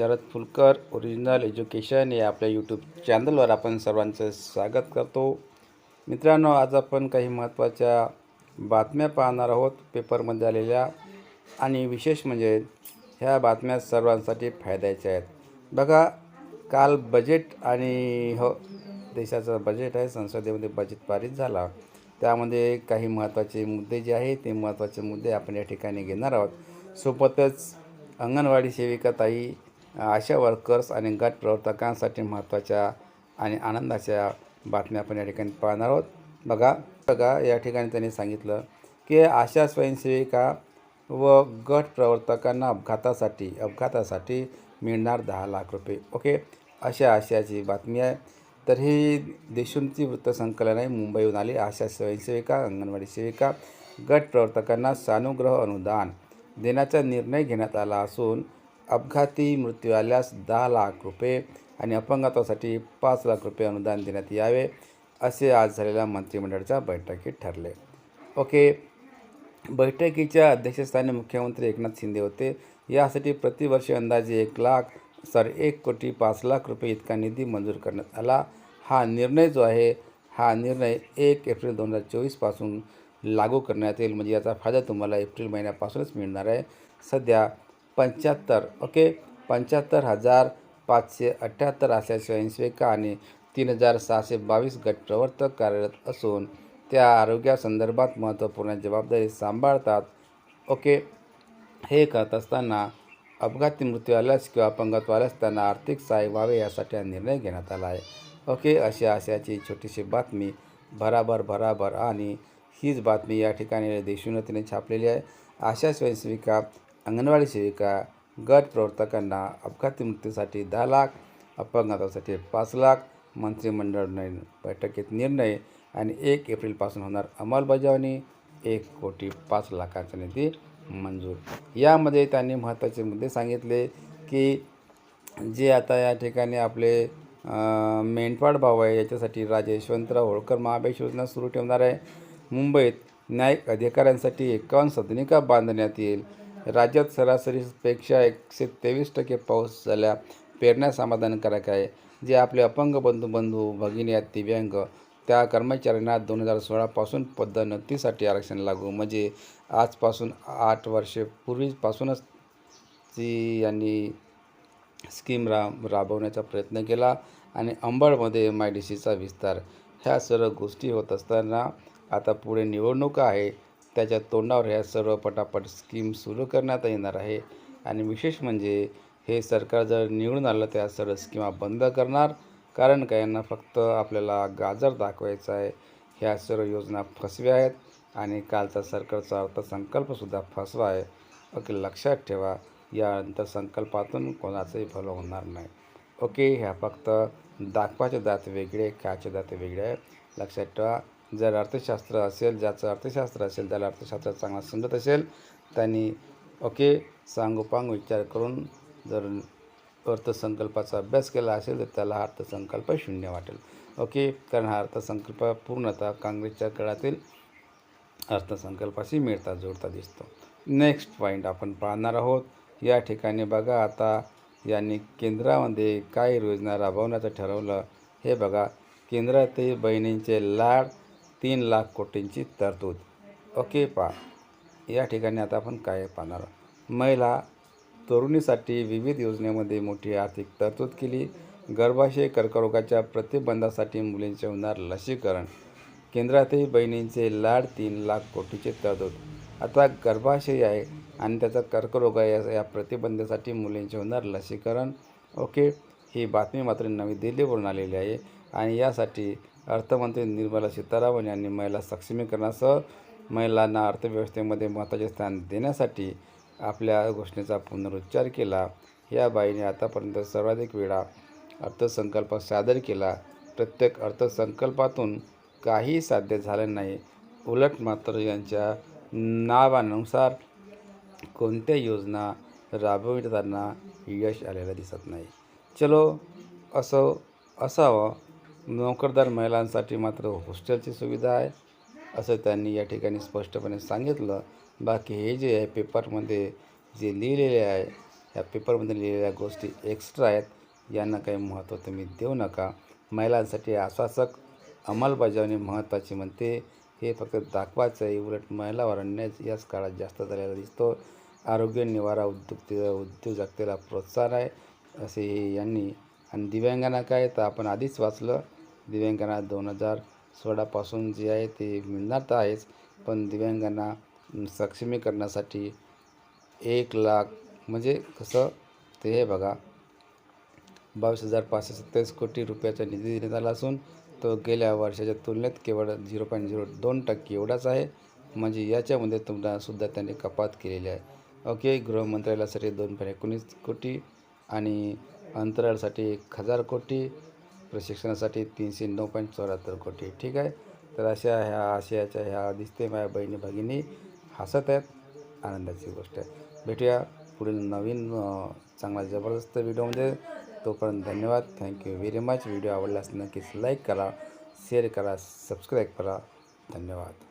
Sharad Phulkar original education या आपल्या YouTube चॅनलवर आपण सर्वांचं स्वागत करतो. मित्रांनो आज आपण काही महत्त्वाच्या बातम्या पाहणार आहोत. पेपरमध्ये आलेल्या आणि विशेष म्हणजे ह्या बातम्या सर्वांसाठी फायद्याच्या आहेत. बघा काल बजेट आणि हो देशाचं बजेट आहे. संसदेमध्ये बजेट पारित झाला. त्यामध्ये काही महत्त्वाचे मुद्दे जे आहेत ते महत्त्वाचे मुद्दे आपण या ठिकाणी घेणार आहोत. सोबतच अंगणवाडी सेविका ताई आशा वर्कर्स आणि गट प्रवर्तकांसाठी महत्त्वाच्या आणि आनंदाच्या बातम्या आपण या ठिकाणी पाहणार आहोत. बघा बघा या ठिकाणी त्यांनी सांगितलं की आशा स्वयंसेविका व गट प्रवर्तकांना अपघातासाठी अपघातासाठी मिळणार दहा लाख रुपये. ओके? अशा आशयाची बातमी आहे. तर ही देशूंची वृत्तसंकलन आहे मुंबईहून आली. आशा स्वयंसेविका अंगणवाडी सेविका गट प्रवर्तकांना सानुग्रह अनुदान देण्याचा निर्णय घेण्यात आला असून अपघाती मृत्यू आल्यास दहा लाख रुपये आणि अपंगत्वासाठी पाच लाख रुपये अनुदान देण्यात यावे असे आज झालेल्या मंत्रिमंडळाच्या बैठकीत ठरले. ओके. बैठकीच्या अध्यक्षस्थानी मुख्यमंत्री एकनाथ शिंदे होते. यासाठी प्रतिवर्षी अंदाजे एक लाख सॉरी एक कोटी पाच लाख रुपये इतका निधी मंजूर करण्यात आला. हा निर्णय जो आहे हा निर्णय एक एप्रिल दोन हजार चोवीसपासून लागू करण्यात येईल. म्हणजे याचा फायदा तुम्हाला एप्रिल महिन्यापासूनच मिळणार आहे. सध्या पंच्याहत्तर ओके? पंच्याहत्तर हजार पाचशे अठ्ठ्याहत्तर अशा स्वयंसेविका आणि तीन हजार सहाशे बावीस गट प्रवर्तक कार्यरत असून त्या आरोग्यासंदर्भात महत्त्वपूर्ण जबाबदारी सांभाळतात ओके? हे करत असताना अपघाती मृत्यू आल्यास किंवा अपंगत्व आल्यास त्यांना आर्थिक सहाय्य व्हावे यासाठी हा निर्णय घेण्यात आला आहे ओके? अशी आशयाची छोटीशी बातमी भराभर भराभर आणि हीच बातमी या ठिकाणी देशोन्नतीने छापलेली आहे. आशा स्वयंसेविका अंगणवाडी सेविका गट प्रवर्तकांना अपघाती मृत्यूसाठी दहा लाख अपंगत्वासाठी पाच लाख मंत्रिमंडळ बैठकीत निर्णय आणि एक एप्रिलपासून होणार अंमलबजावणी एक कोटी पाच लाखाचा निधी मंजूर. यामध्ये त्यांनी महत्त्वाचे मुद्दे सांगितले की जे आता या ठिकाणी आपले मेंढपाड मेंढपाळ भाव आहे याच्यासाठी राजे यशवंतराव होळकर महाबेश योजना सुरू ठेवणार आहे. मुंबईत न्यायिक अधिकाऱ्यांसाठी एकावन्न सदनिका बांधण्यात येईल. राज्यात सरासरीपेक्षा एकशे तेवीस टक्के पाऊस झाल्या. पेरण्या समाधानकारक आहे. जे आपले अपंग बंधू बंधू भगिनी आहेत दिव्यांग त्या कर्मचाऱ्यांना दोन हजार सोळापासून पदोन्नतीसाठी आरक्षण लागू. म्हणजे आजपासून आठ वर्षे पूर्वीपासूनच ती यांनी स्कीम रा राबवण्याचा प्रयत्न केला आणि अंबडमध्ये एम आय डी सीचा विस्तार. ह्या सर्व गोष्टी होत असताना आता पुढे निवडणुका आहे. त्याच्या तोंडावर ह्या सर्व पटापट स्कीम सुरू करण्यात येणार आहे. आणि विशेष म्हणजे हे सरकार जर निवडून आलं त्या सर्व स्कीमा बंद करणार. कारण का यांना फक्त आपल्याला गाजर दाखवायचा आहे. ह्या सर्व योजना फसव्या आहेत. आणि कालचा सरकारचा अर्थसंकल्पसुद्धा फसवा आहे. ओके लक्षात ठेवा. या अर्थसंकल्पातून कोणाचंही भलं होणार नाही. ओके ह्या फक्त दाखवाचे दात वेगळे खायचे दात वेगळे आहे लक्षात ठेवा. जर अर्थशास्त्र असेल ज्याचं अर्थशास्त्र असेल त्याला अर्थशास्त्र चांगला समजत असेल त्यांनी ओके सांगोपांग विचार करून जर अर्थसंकल्पाचा अभ्यास केला असेल तर त्याला हा अर्थसंकल्प शून्य वाटेल. ओके? कारण हा अर्थसंकल्प पूर्णतः काँग्रेसच्या काळातील अर्थसंकल्पाशी मिळता जोडता दिसतो. नेक्स्ट पॉईंट आपण पाहणार आहोत. या ठिकाणी बघा आता यांनी केंद्रामध्ये काय योजना राबवण्याचं ठरवलं हे बघा. केंद्रातील बहिणींचे लाड तीन लाख कोटींची तरतूद. ओके पा. या ठिकाणी आता आपण काय पाहणार? महिला तरुणीसाठी विविध योजनेमध्ये मोठी आर्थिक तरतूद केली. गर्भाशय कर्करोगाच्या प्रतिबंधासाठी मुलींचे होणार लसीकरण. केंद्रातही बहिणींचे लाड तीन लाख कोटीचे तरतूद. आता गर्भाशय आहे आणि त्याचा कर्करोग आहे या- या प्रतिबंधासाठी मुलींचे होणार लसीकरण. ओके ही बातमी मात्र नवी दिल्लीवरून आलेली आहे. आणि यासाठी अर्थमंत्री निर्मला सीतारामन यांनी महिला सक्षमीकरणासह महिलांना अर्थव्यवस्थेमध्ये महत्त्वाचे स्थान देण्यासाठी आपल्या घोषणेचा पुनरुच्चार केला. या बाईने आतापर्यंत सर्वाधिक वेळा अर्थसंकल्प सादर केला. प्रत्येक अर्थसंकल्पातून काही साध्य झालं नाही. उलट मात्र यांच्या नावानुसार कोणत्या योजना राबविताना यश आलेलं दिसत नाही. चलो असं असावं. नोकरदार महिलांसाठी मात्र हॉस्टेलची सुविधा आहे असं त्यांनी या ठिकाणी स्पष्टपणे सांगितलं. बाकी हे जे आहे पेपरमध्ये जे लिहिलेले आहे या पेपरमध्ये लिहिलेल्या गोष्टी एक्स्ट्रा आहेत यांना काही महत्त्व तुम्ही देऊ नका. महिलांसाठी आश्वासक अंमलबजावणी महत्त्वाची म्हणते. हे फक्त दाखवायचं आहे उलट महिलावर अन्याय याच काळात जास्त झालेला दिसतो. आरोग्य निवारा उद्योग उद्योजकतेला प्रोत्साहन आहे असे यांनी आणि दिव्यांगांना काय तर आपण आधीच वाचलं. दिव्यांगांना दोन हजार सोळापासून जे आहे ते मिळणार तर आहेच पण दिव्यांगांना सक्षमीकरणासाठी एक लाख म्हणजे कसं ते हे बघा बावीस हजार पाचशे सत्तावीस कोटी रुपयाचा निधी देण्यात आला असून तो गेल्या वर्षाच्या तुलनेत केवळ झिरो पॉईंट झिरो दोन टक्के एवढाच आहे. म्हणजे याच्यामध्ये तुम्हाला सुद्धा त्यांनी कपात केलेली आहे. ओके गृहमंत्रालयासाठी दोन पॉईंट एकोणीस कोटी आणि अंतराळसाठी एक हजार कोटी. प्रशिक्षणासाठी तीनशे नऊ पॉईंट चौऱ्याहत्तर कोटी. ठीक आहे? तर अशा ह्या आशयाच्या ह्या दिसते माझ्या बहिणी भगिनी. हसत आहेत. आनंदाची गोष्ट आहे. भेटूया पुढील नवीन चांगला जबरदस्त व्हिडिओमध्ये तोपर्यंत धन्यवाद. थँक्यू व्हेरी मच व्हिडिओ आवडल्यास नक्कीच लाईक करा शेअर करा सबस्क्राईब करा. धन्यवाद.